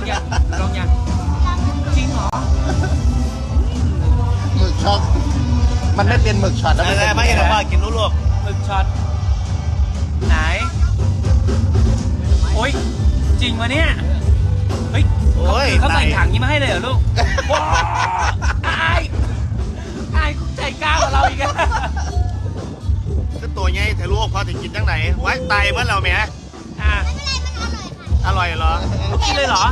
องยังลองยังจริงเหรอหมึกช็อตมันไม่เป็นหมึกช็อตแล้วได้มันได้เป็นไม่เห็นหรอกว่ากินรู้ลูกหมึกช็อตไหนโอ้ยจริงวะเนี่ยเฮ้ยโอ้ยเขาใส่ตายถังนี้มาให้เลยเหรอลูกว้าวอายอายใจกล้ากว่าเราอีกอะก็ตัวใหญ่แต่ลูกพอจะกินจังไหนไว้ตายเมื่อเราแหม่อะ อร่อยเหรอกินเลยเหรอ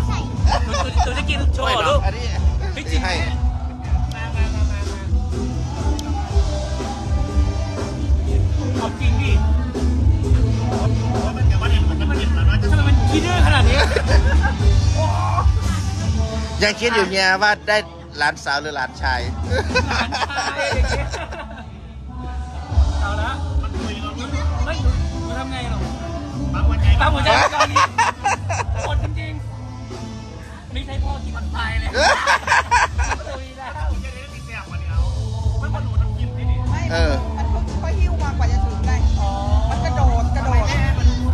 หนูหนูหนูจะกินโชว์เหรอลูกอันนี้เฮ้ยจริงให้มามามามามาเอาจริงดิทำไมมันคิดดื้อขนาดนี้ยังคิดอยู่เนี่ยว่าได้หลานสาวหรือหลานชายหลานชายเอาละไม่หนูหนูทำไงหรอปั๊มหัวใจตามหัวใจตอน เออ มันค่อยหิ้วมากว่าจะถึงได้อ๋อมันกระโดดกระโดด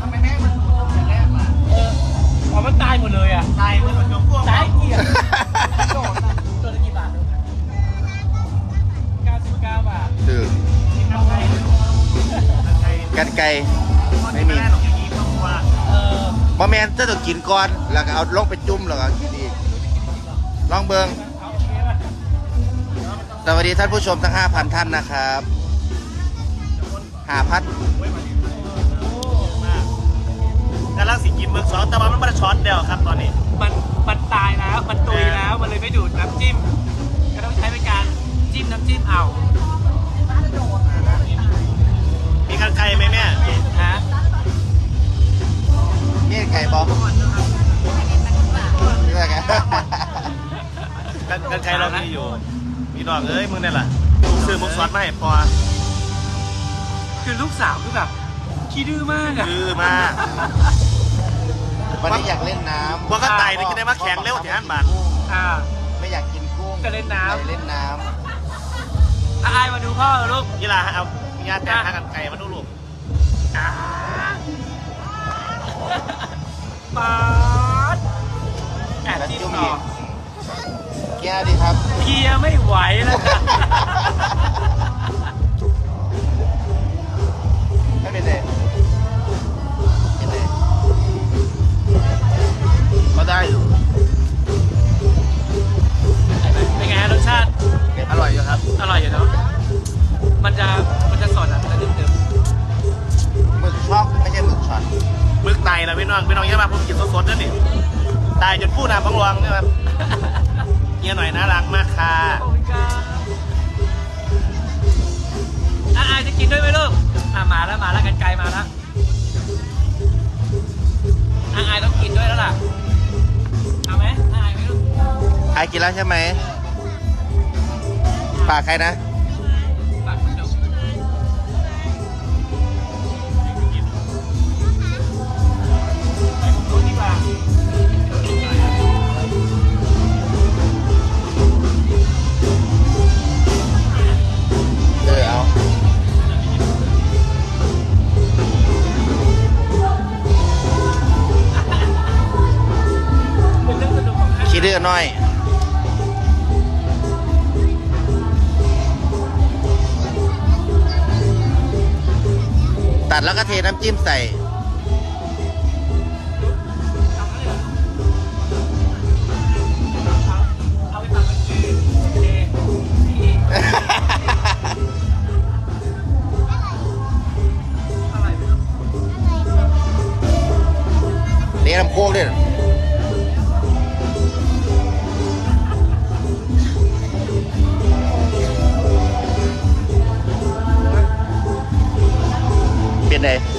ทำไมแม่มันดูดแต่แรกล่ะเอออ๋อมันตายหมดเลยอะ ตายเมื่อมันจมพวกตายเกลียดกระโดดนะตัวละกี่บาท99 บาทคือทำไงทำไงกันไกลไม่มีหรอกอย่างนี้ต้องว่าเออบะแมนจะต้องกินก่อน แล้วก็เอาลงไปจุ่มแล้วก็กินอีกลองเบิง สวัสดีท่านผู้ชมทั้ง 5,000 ท่านนะครับหาพัดกำลังสิกินเมืองสองแต่ว่ามันม่ได้ช็อตเดียวครับตอนนี้ มันมันตายแล้ว มันตุยแล้ว มันเลยไม่ดูดน้ำจิ้ม ก็ต้องใช้เป็นการจิ้มน้ำจิ้มเอา มีกันไกลไหมแม่ฮะนี่ไก่บอนี่ไกันกันไกลเรามีอยู่ มีดอกเอ้ยมึงเนี่ยแหละลูกซื้อมุกซอสมาให้พอคือลูกสาวคือแบบขี้ดื้อมากอะคือมากวันนี้อยากเล่นน้ำพวกก็ตายนี่จะได้มาแข่งเร็วที่ฮันบาทอ่าไม่อยากกินกุ้งก็เล่นน้ำอยากเล่นน้อะอายมาดูพ่อเหรอลูกกีฬาเอาญาติแต่งหากันไกลมาดูลูกอ่าป๊าดแอบจิ้มต่อำแก้ดีครับเคลียร์ไม่ไหวแล้วค่ะไม่เป็นไรเป็นไรก็ได้อยู่เป็นไงฮะรสชาติ อร่อยอยู่ครับอร่อยอยู่เนาะ มันจะ มันจะสดอะ มันจะดึบหมึกช็อกไม่ใช่หมึกช็อตมึกไตแล้วพี่น้องพี่น้องเยอะมากผมกินสดๆนั่นนี่ตายจนพูดน้ำพังรวงนะครับๆเฮียหน่อยน่ารักมากค่ะขอบคุณครับอะอายจะกินด้วยไหมลูกอะมาแล้วมาแล้วกันไกลมาแล้วอะอายต้องกินด้วยแล้วล่ะเอาไหมอายไหมลูกไอกินแล้วใช่ไหมฝากใครนะ น้อยตัดแล้วก็เทน้ำจิ้มใส่ เ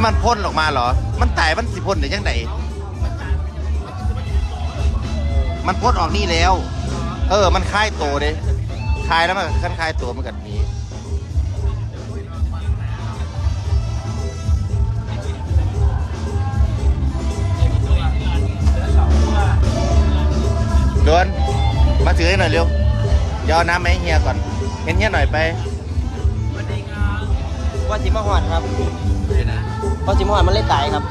ที่มันพ่นออกมาเหรอ มันตายมันสิพ่นได้ยังไงมันพ่นออกนี่แล้ว เออ มันคลายตัวเด้คลายแล้วมันคันคลายตัวมันกันี้ โดน มาถือให้หน่อยเร็วเดี๋ยวเอาน้ำมาให้เฮียก่อน เห็นเฮียหน่อยไปสวัสดีครับว่าจิมาหอดครับ เพราะจิมาหอดมันเล่นตายครับ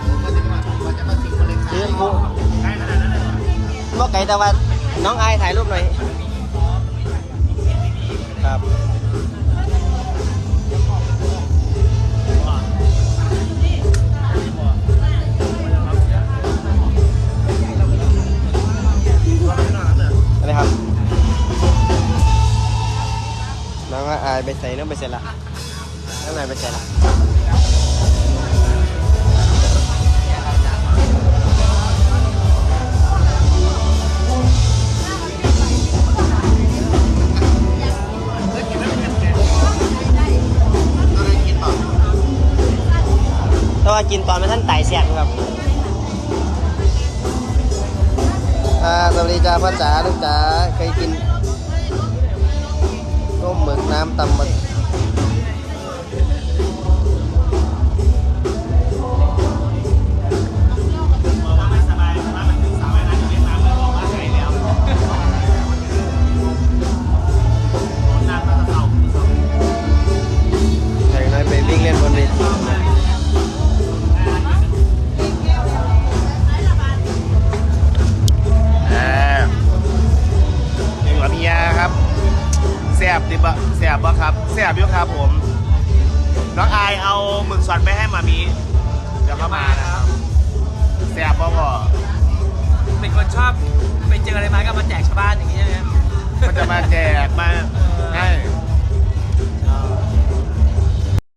คือผู้ว่าไก่แต่ว่าน้องไอถ่ายรูปหน่อยครับอะไรครับ น้องอายไปใส่น้องไปเสร็จละน้องอายไปใส่ละ กินตอนไม่ท่านไต่เสียงครับอ่าสวัสดีจ้าพ่อจ๋าลูกจ๋าเคยกินต้มหมึกน้ำตำมัน ดิบะแซบบ่ครับแซบอยู่ครับผมน้องอายเอาหมึกสดไปให้มามี เดี๋ยวเข้ามานะครับแซบบ่พอเป็นคนชอบไปเจออะไรมาก็มาแจกชาวบ้านอย่างนี้ใช่ไหมมันจะมาแจกมา